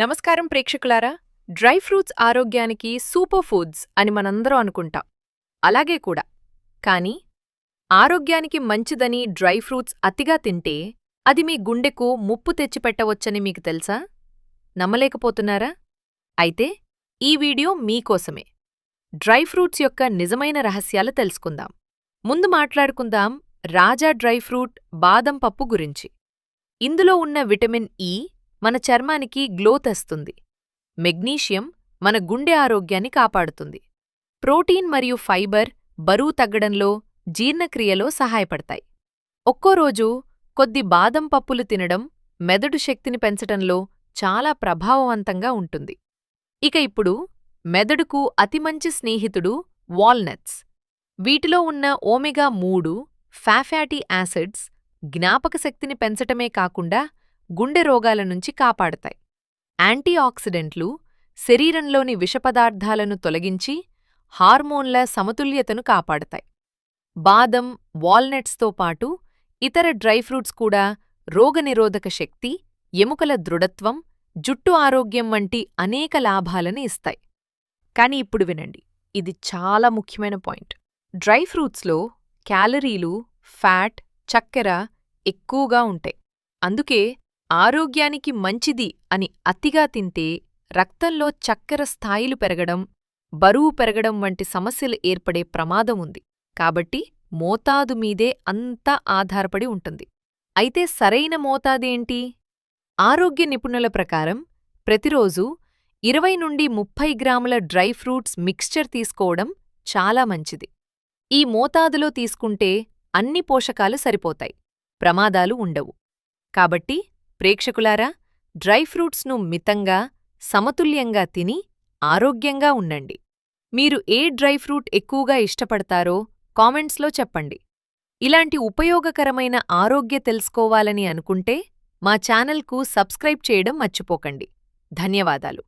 నమస్కారం ప్రేక్షకులారా. Dry fruits ఆరోగ్యానికి సూపర్ ఫుడ్స్ అని మనందరం అనుకుంటాం. అలాగే కూడా. కానీ ఆరోగ్యానికి మంచిదని డ్రై ఫ్రూట్స్ అతిగా తింటే అది మీ గుండెకు ముప్పు తెచ్చిపెట్టవచ్చని మీకు తెలుసా? నమ్మలేకపోతున్నారా? అయితే ఈ వీడియో మీకోసమే. డ్రై ఫ్రూట్స్ యొక్క నిజమైన రహస్యాలు తెలుసుకుందాం. ముందు మాట్లాడుకుందాం రాజా డ్రై ఫ్రూట్ బాదం పప్పు గురించి. ఇందులో ఉన్న విటమిన్ ఈ మన చర్మానికి గ్లో తెస్తుంది. మెగ్నీషియం మన గుండె ఆరోగ్యాన్ని కాపాడుతుంది. ప్రోటీన్ మరియు ఫైబర్ బరువు తగ్గడంలో జీర్ణక్రియలో సహాయపడతాయి. ఒక్కో రోజు కొద్ది బాదం పప్పులు తినడం మెదడు శక్తిని పెంచటంలో చాలా ప్రభావవంతంగా ఉంటుంది. ఇక ఇప్పుడు మెదడుకు అతి మంచి స్నేహితుడు వాల్నట్స్. వీటిలో ఉన్న ఓమెగా మూడు ఫ్యాఫ్యాటీ యాసిడ్స్ జ్ఞాపకశక్తిని పెంచటమే కాకుండా గుండె రోగాల నుంచి కాపాడతాయి. యాంటీఆక్సిడెంట్లు శరీరంలోని విషపదార్థాలను తొలగించి హార్మోన్ల సమతుల్యతను కాపాడతాయి. బాదం వాల్నట్స్తో పాటు ఇతర డ్రై ఫ్రూట్స్ కూడా రోగనిరోధక శక్తి ఎముకల దృఢత్వం జుట్టు ఆరోగ్యం వంటి అనేక లాభాలను ఇస్తాయి. కాని ఇప్పుడు వినండి ఇది చాలా ముఖ్యమైన పాయింట్. డ్రై ఫ్రూట్స్లో క్యాలరీలు ఫ్యాట్ చక్కెర ఎక్కువగా ఉంటాయి. అందుకే ఆరోగ్యానికి మంచిది అని అతిగా తింటే రక్తంలో చక్కెర స్థాయిలు పెరగడం బరువు పెరగడం వంటి సమస్యలు ఏర్పడే ప్రమాదం ఉంది. కాబట్టి మోతాదు మీదే అంతా ఆధారపడి ఉంటుంది. అయితే సరైన మోతాదేంటి? ఆరోగ్య నిపుణుల ప్రకారం ప్రతిరోజూ ఇరవై నుండి ముప్పై గ్రాముల డ్రై ఫ్రూట్స్ మిక్స్చర్ తీసుకోవడం చాలా మంచిది. ఈ మోతాదులో తీసుకుంటే అన్ని పోషకాలు సరిపోతాయి. ప్రమాదాలు ఉండవు. కాబట్టి ప్రేక్షకులారా డ్రై ఫ్రూట్స్ను మితంగా సమతుల్యంగా తిని ఆరోగ్యంగా ఉండండి. మీరు ఏ డ్రై ఫ్రూట్ ఎక్కువగా ఇష్టపడతారో కామెంట్స్లో చెప్పండి. ఇలాంటి ఉపయోగకరమైన ఆరోగ్య తెలుసుకోవాలని అనుకుంటే మా ఛానల్కు సబ్స్క్రైబ్ చేయడం మర్చిపోకండి. ధన్యవాదాలు.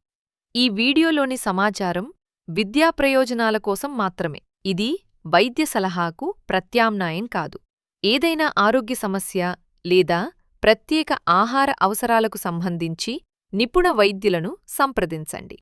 ఈ వీడియోలోని సమాచారం విద్యా ప్రయోజనాల కోసం మాత్రమే. ఇది వైద్య సలహాకు ప్రత్యామ్నాయం కాదు. ఏదైనా ఆరోగ్య సమస్య లేదా ప్రత్యేక ఆహార అవసరాలకు సంబంధించి నిపుణ వైద్యులను సంప్రదించండి.